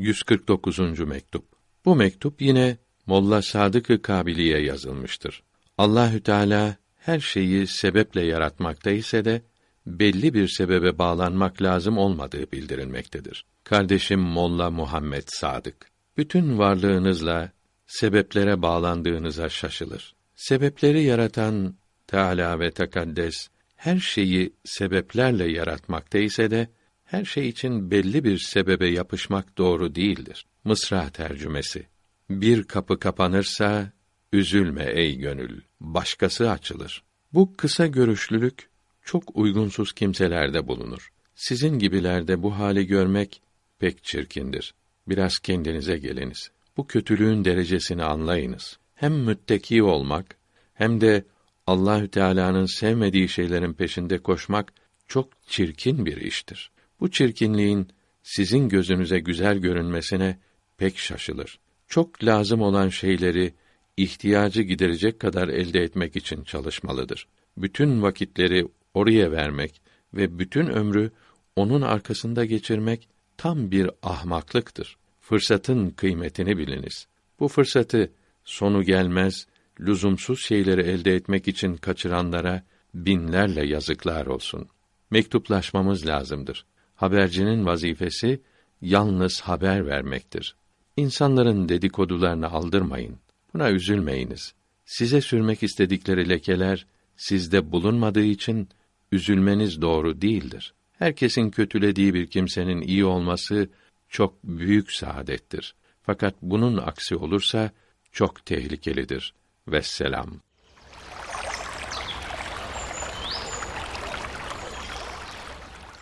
149. mektup. Bu mektup yine Molla Sadık-ı Kabili'ye yazılmıştır. Allahü Teala her şeyi sebeple yaratmakta ise de belli bir sebebe bağlanmak lazım olmadığı bildirilmektedir. Kardeşim Molla Muhammed Sadık, bütün varlığınızla sebeplere bağlandığınıza şaşılır. Sebepleri yaratan Teala ve Tekaddes her şeyi sebeplerle yaratmakta ise de her şey için belli bir sebebe yapışmak doğru değildir. Mısra tercümesi. Bir kapı kapanırsa üzülme ey gönül, başkası açılır. Bu kısa görüşlülük çok uygunsuz kimselerde bulunur. Sizin gibilerde bu hali görmek pek çirkindir. Biraz kendinize geliniz. Bu kötülüğün derecesini anlayınız. Hem mütteki olmak hem de Allahü Teala'nın sevmediği şeylerin peşinde koşmak çok çirkin bir iştir. Bu çirkinliğin sizin gözünüze güzel görünmesine pek şaşılır. Çok lazım olan şeyleri ihtiyacı giderecek kadar elde etmek için çalışmalıdır. Bütün vakitleri oraya vermek ve bütün ömrü onun arkasında geçirmek tam bir ahmaklıktır. Fırsatın kıymetini biliniz. Bu fırsatı sonu gelmez, lüzumsuz şeyleri elde etmek için kaçıranlara binlerle yazıklar olsun. Mektuplaşmamız lazımdır. Habercinin vazifesi yalnız haber vermektir. İnsanların dedikodularını aldırmayın. Buna üzülmeyiniz. Size sürmek istedikleri lekeler sizde bulunmadığı için üzülmeniz doğru değildir. Herkesin kötülediği bir kimsenin iyi olması çok büyük saadettir. Fakat bunun aksi olursa çok tehlikelidir. Vesselam.